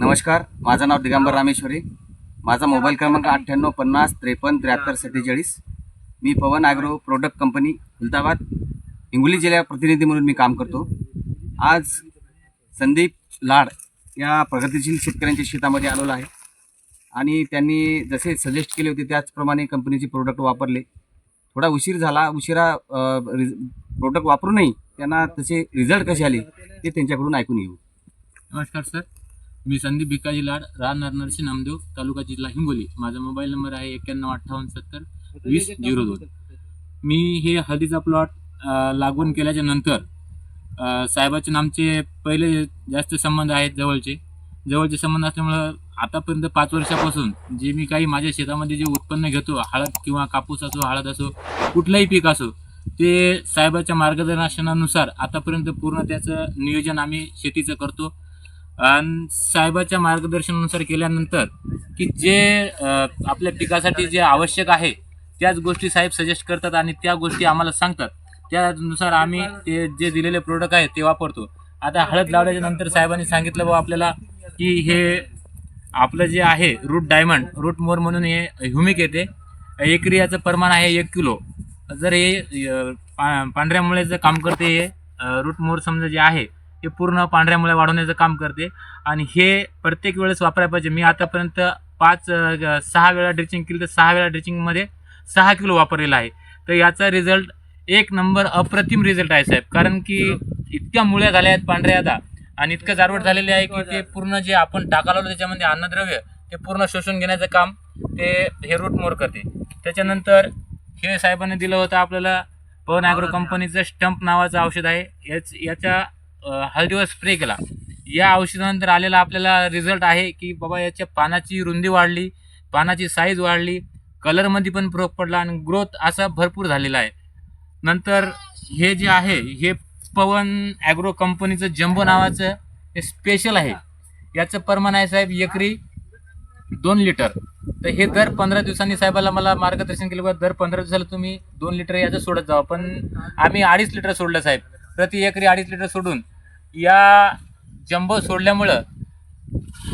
नमस्कार माझं नाव दिगंबर रामेश्वरी. माझा मोबाईल क्रमांक अठ्ठ्याण्णव पन्नास त्रेपन्न त्र्याहत्तर सत्तेचाळीस मी Pawan agro product company Khultabad Hingoli जिल्हा प्रतिनिधी म्हणून मी काम करतो. आज संदीप लाड या प्रगतिशील शेतकऱ्यांच्या शेतामध्ये आलेलो आहे. आणि त्यांनी जसे सजेस्ट केले होते त्याचप्रमाणे कंपनीचे प्रोडक्ट वापरले. थोडा उशीर झाला उशिरा प्रोडक्ट वापरूनही त्यांना तसे रिझल्ट कसे आले ते त्यांच्याकडून ऐकून घेऊ. नमस्कार सर. मी संदीप भिकाजी लाड राहणार नरसी नामदेव तालुका जिल्हा हिंगोली. माझा मोबाईल नंबर आहे एक्क्याण्णव अठ्ठावन्न सत्तर वीस झिरो दोन. मी हे हळदीचा प्लॉट लागवण केल्याच्यानंतर साहेबाचे नामचे पहिले जास्त संबंध आहेत जवळचे. जवळचे संबंध असल्यामुळं आतापर्यंत पाच वर्षापासून जे मी काही माझ्या शेतामध्ये जे उत्पन्न घेतो हळद किंवा कापूस असो हळद असो कुठलंही पीक असो ते साहेबाच्या मार्गदर्शनानुसार आतापर्यंत पूर्ण त्याचं नियोजन आम्ही शेतीचं करतो. आणि साहेबाच्या मार्गदर्शनानुसार केल्यानंतर की जे आपल्या पिकासाठी जे आवश्यक आहे त्याच गोष्टी साहेब सजेस्ट करतात आणि त्या गोष्टी आम्हाला सांगतात. त्यानुसार आम्ही ते जे दिलेले प्रोडक्ट आहेत ते वापरतो. आता हळद लावल्याच्या नंतर साहेबांनी सांगितलं बाबा आपल्याला की हे आपलं जे आहे रूट डायमंड रूट मोर म्हणून हे ह्युमिक येते. एकरी याचं प्रमाण आहे एक किलो. जर हे पा पांढऱ्या मुळ्याचं काम करते हे रूट मोर समजा जे आहे हे पूर्ण पांढऱ्या वाढवण्याचं काम करते. आणि हे प्रत्येक वेळेस वापरायला पाहिजे. मी आतापर्यंत पाच सहा वेळा ड्रिचिंग केली तर सहा वेळा ड्रिचिंगमध्ये सहा किलो वापरलेला आहे. तर याचा रिझल्ट एक नंबर अप्रतिम रिझल्ट आहे साहेब. कारण की इतक्या मुळ्या झाल्या आहेत पांढऱ्या आता. आणि इतकं जारवट झालेले आहे की ते पूर्ण जे आपण टाकालो त्याच्यामध्ये अन्नद्रव्य ते पूर्ण शोषून घेण्याचं काम ते हे रूट मोर करते. त्याच्यानंतर हे साहेबांनी दिलं होतं आपल्याला पवन ॲग्रो कंपनीचं स्टंप नावाचं औषध आहे. याच याच्या हळदीवर स्प्रे केला. या औषधानंतर आलेला आपल्याला रिझल्ट आहे की बाबा याच्या पानाची रुंदी वाढली पानाची साईज वाढली कलरमध्ये पण फरक पडला आणि ग्रोथ असा भरपूर झालेला आहे. नंतर हे जे आहे हे पवन ॲग्रो कंपनीचं जम्बो नावाचं हे स्पेशल आहे. याचं प्रमाण आहे साहेब एकरी दोन लिटर तर हे दर पंधरा दिवसांनी साहेबाला मला मार्गदर्शन केलं दर पंधरा दिवसाला तुम्ही दोन लिटर याचं सोडत जावं. पण आम्ही अडीच लिटर सोडलं साहेब. प्रति एकरी अडीच लिटर सोडून या जंबो सोडल्यामुळं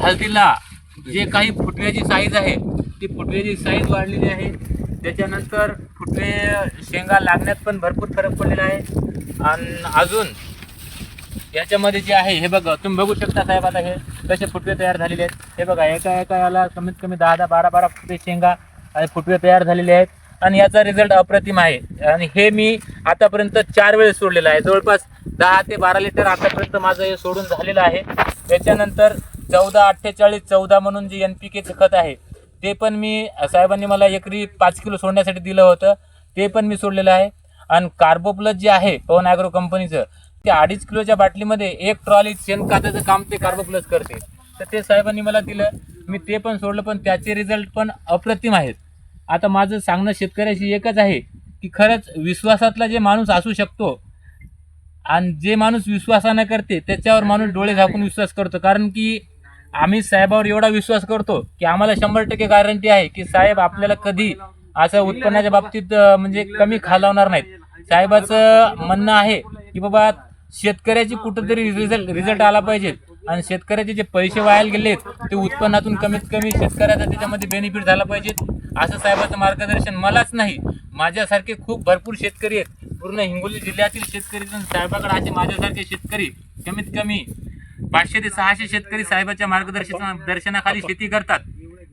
हळदीला जे काही फुटव्याची साईज आहे ती फुटव्याची साईज वाढलेली आहे. त्याच्यानंतर फुटवे शेंगा लागण्यात पण भरपूर फरक पडलेला आहे. आणि अजून याच्यामध्ये जे आहे हे बघा तुम्ही बघू शकता साहेब आता हे कसे फुटवे तयार झालेले आहेत. हे बघा एका एका याला कमीत कमी दहा दहा बारा बारा फुटवे शेंगा आणि फुटवे तयार झालेले आहेत. आणि याचा रिझल्ट अप्रतिम आहे. आणि हे मी आतापर्यंत चार वेळेस सोडलेलं आहे. जवळपास दहा ते बारा लिटर आतापर्यंत माझं हे सोडून झालेलं आहे. त्याच्यानंतर चौदा अठ्ठेचाळीस चौदा म्हणून जे एन पी केचं खत आहे ते पण मी साहेबांनी मला एकरी पाच किलो सोडण्यासाठी दिलं होतं. ते पण मी सोडलेलं आहे. आणि कार्बो प्लस जे आहे पवन ॲग्रो कंपनीचं ते अडीच किलोच्या बाटलीमध्ये एक ट्रॉली शेणखताचं काम ते कार्बो प्लस करते. तर ते साहेबांनी मला दिलं. मी ते पण सोडलं पण त्याचे रिझल्ट पण अप्रतिम आहेत. आता माझं सांगणं शेतकऱ्याशी एकच आहे की खरंच विश्वासातला जे माणूस असू शकतो आणि जे माणूस विश्वासानं करते त्याच्यावर माणूस डोळे झाकून विश्वास करतो. कारण की आम्ही साहेबावर एवढा विश्वास करतो की आम्हाला शंभर टक्के गॅरंटी आहे की साहेब आपल्याला कधी असं उत्पन्नाच्या बाबतीत म्हणजे कमी खालावणार नाहीत. साहेबाचं म्हणणं आहे की बाबा शेतकऱ्याची कुठंतरी रिझल्ट रिझल्ट आला पाहिजे. आणि शेतकऱ्याचे जे पैसे वायाला गेलेत ते उत्पन्नातून कमीत कमी शेतकऱ्याचा त्याच्यामध्ये बेनिफिट झाला पाहिजे. असं साहेबाचं मार्गदर्शन मलाच नाही. माझ्यासारखे खूप भरपूर शेतकरी आहेत. पूर्ण हिंगोली जिल्ह्यातील शेतकरी पण साहेबाकडे असे माझ्यासारखे शेतकरी कमीत कमी पाचशे ते सहाशे शेतकरी साहेबाच्या मार्गदर्शना दर्शनाखाली शेती करतात.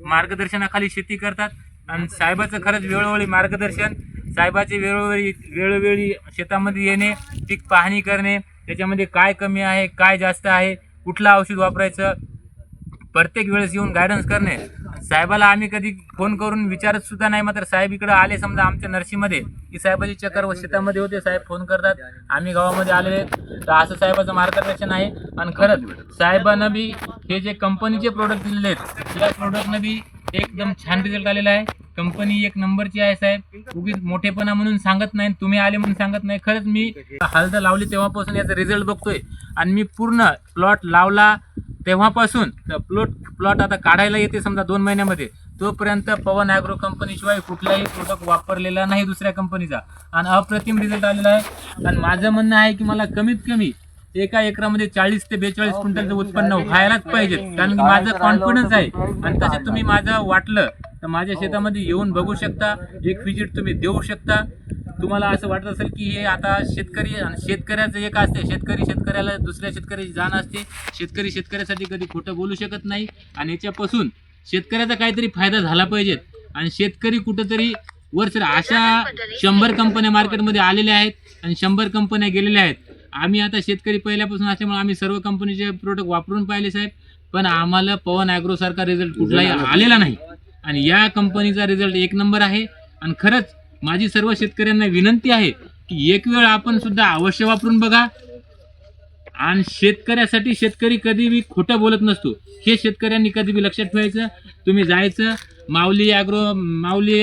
मार्गदर्शनाखाली शेती करतात. आणि साहेबाचं खरंच वेळोवेळी मार्गदर्शन साहेबाचे वेळोवेळी वेळोवेळी शेतामध्ये येणे पीक पाहणी करणे त्याच्यामध्ये काय कमी आहे काय जास्त आहे कुठलं औषध वापरायचं? प्रत्येक वेळेस येऊन गायडन्स करणे. साहेबाला आम्ही कधी फोन करून विचारत सुद्धा नाही मात्र साहेब इकडे आले समजा आमच्या नर्सीमध्ये की साहेबाची चक्कर व शेतामध्ये होते साहेब फोन करतात. आम्ही गावामध्ये आलेले तर असं साहेबाचं मार्गदर्शन आहे. आणि खरंच साहेबांना बी हे जे कंपनीचे प्रोडक्ट दिलेले आहेत त्या प्रोडक्टनं बी एकदम छान रिझल्ट आलेला आहे. कंपनी एक नंबरची आहे साहेब. उगीच मोठेपणा म्हणून सांगत नाही तुम्ही आले म्हणून सांगत नाही. खरंच मी हळद लावली तेव्हापासून याचा रिझल्ट बघतोय. आणि मी पूर्ण प्लॉट लावला तेव्हापासून. प्लॉट प्लॉट आता काढायला येते समजा दोन महिन्यामध्ये. तोपर्यंत पवन ॲग्रो कंपनीशिवाय कुठलाही प्रोडक्ट वापरलेला नाही दुसऱ्या कंपनीचा आणि अप्रतिम रिझल्ट आलेला आहे. आणि माझं म्हणणं आहे की मला कमीत कमी एका एकरामध्ये चाळीस ते बेचाळीस क्विंटलचं उत्पन्न व्हायलाच पाहिजे. कारण की माझं कॉन्फिडन्स आहे. आणि तसं तुम्ही माझं वाटलं तर माझ्या शेतामध्ये येऊन बघू शकता एक विजिट तुम्ही देऊ शकता. तुम्हाला असं वाटत असेल की हे आता शेतकरी आणि शेतकऱ्याचं एक असते. शेतकरी शेतकऱ्याला दुसऱ्या शेतकऱ्याची जाण असते. शेतकरी शेतकऱ्यासाठी कधी खोटं बोलू शकत नाही. आणि याच्यापासून शेतकऱ्याचा काहीतरी फायदा झाला पाहिजे. आणि शेतकरी कुठंतरी वर सर अशा शंभर कंपन्या मार्केटमध्ये आलेल्या आहेत आणि शंभर कंपन्या गेलेल्या आहेत. आम्ही आता शेतकरी पहिल्यापासून असल्यामुळे आम्ही सर्व कंपनीचे प्रोडक्ट वापरून पाहिले साहेब. पण आम्हाला पवन ॲग्रोसारखा रिझल्ट कुठलाही आलेला नाही. आणि या कंपनीचा रिझल्ट एक नंबर आहे. आणि खरंच माझी सर्व शेतकऱ्यांना विनंती आहे की एक वेळ आपण सुद्धा अवश्य वापरून बघा. आणि शेतकऱ्यासाठी शेतकरी कधी बी खोटं बोलत नसतो. हे शेतकऱ्यांनी कधी बी लक्षात ठेवायचं? तुम्ही जायचं माऊली ॲग्रो माऊली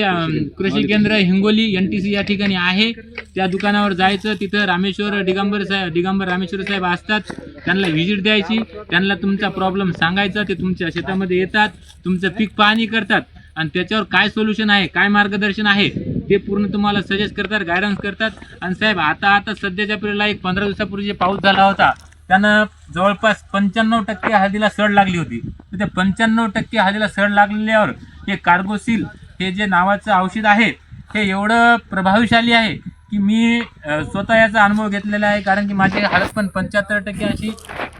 कृषी केंद्र. हिंगोली एन टी सी या ठिकाणी आहे. त्या दुकानावर जायचं तिथं रामेश्वर दिगंबर साहेब दिगंबर रामेश्वर साहेब असतात. त्यांना व्हिजिट द्यायची. त्यांना तुमचा प्रॉब्लेम सांगायचा. ते तुमच्या शेतामध्ये येतात. तुमचं पीक पाहणी करतात. आणि त्याच्यावर काय सोल्युशन आहे काय मार्गदर्शन आहे ते पूर्ण तुम्हाला सजेस्ट करतात गायडन्स करतात. आणि साहेब आता आता सध्याच्या पिरियडला एक पंधरा दिवसापूर्वी जे पाऊस झाला होता त्यानं जवळपास पंच्याण्णव टक्के हळदीला सड लागली होती. तर त्या पंच्याण्णव टक्के हळदीला सड लागलेल्यावर हे कार्गोसिल हे जे नावाचं औषध आहे हे एवढं प्रभावशाली आहे की मी स्वतः याचा अनुभव घेतलेला आहे. कारण की माझी हळद पण पंच्याहत्तर टक्के अशी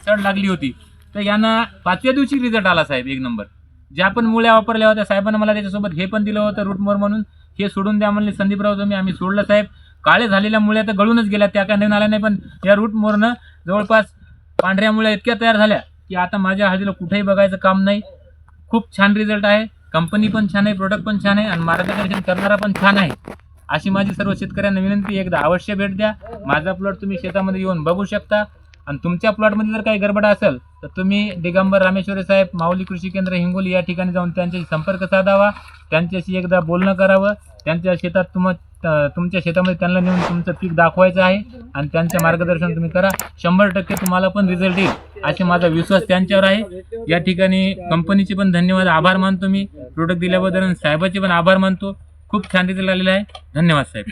सड लागली होती. तर यानं पाचव्या दिवशी रिझल्ट आला साहेब एक नंबर ज्या पण मुळ्या वापरल्या होत्या साहेबांना मला त्याच्यासोबत हे पण दिलं होतं रूटमोर म्हणून. हे सोडून द्या म्हणले संदीपराव तुम्ही आम्ही सोडलं साहेब. काळे झालेल्या मुळ्या तर गळूनच गेल्या त्या काय नवीन आल्या नाही पण या रूटमोरनं जवळपास पांढऱ्या मुळ्या इतक्या तयार झाल्या की आता माझ्या हळदीला कुठेही बघायचं काम नाही. खूप छान रिझल्ट आहे. कंपनी पण छान आहे प्रोडक्ट पण छान आहे आणि मार्गदर्शन करणारा पण छान आहे. अशी माझी सर्व शेतकऱ्यांना विनंती एकदा अवश्य भेट द्या. माझा प्लॉट तुम्ही शेतामध्ये येऊन बघू शकता. आणि तुमच्या प्लॉटमध्ये जर काही गडबड असेल तर तुम्ही दिगंबर रामेश्वरी साहेब माऊली कृषी केंद्र हिंगोली या ठिकाणी जाऊन त्यांच्याशी संपर्क साधावा. त्यांच्याशी एकदा बोलणं करावं. त्यांच्या शेतात तुम तुमच्या शेतामध्ये त्यांना नेऊन तुमचं पीक दाखवायचं आहे आणि त्यांचं मार्गदर्शन तुम्ही करा. शंभर टक्के तुम्हाला पण रिझल्ट येईल असे माझा विश्वास त्यांच्यावर आहे. या ठिकाणी कंपनीचे पण धन्यवाद आभार मानतो मी. प्रोडक्ट दिल्याबद्दल आणि साहेबाचे पण आभार मानतो. खूप छान रिझल्ट आलेला आहे. धन्यवाद साहेब.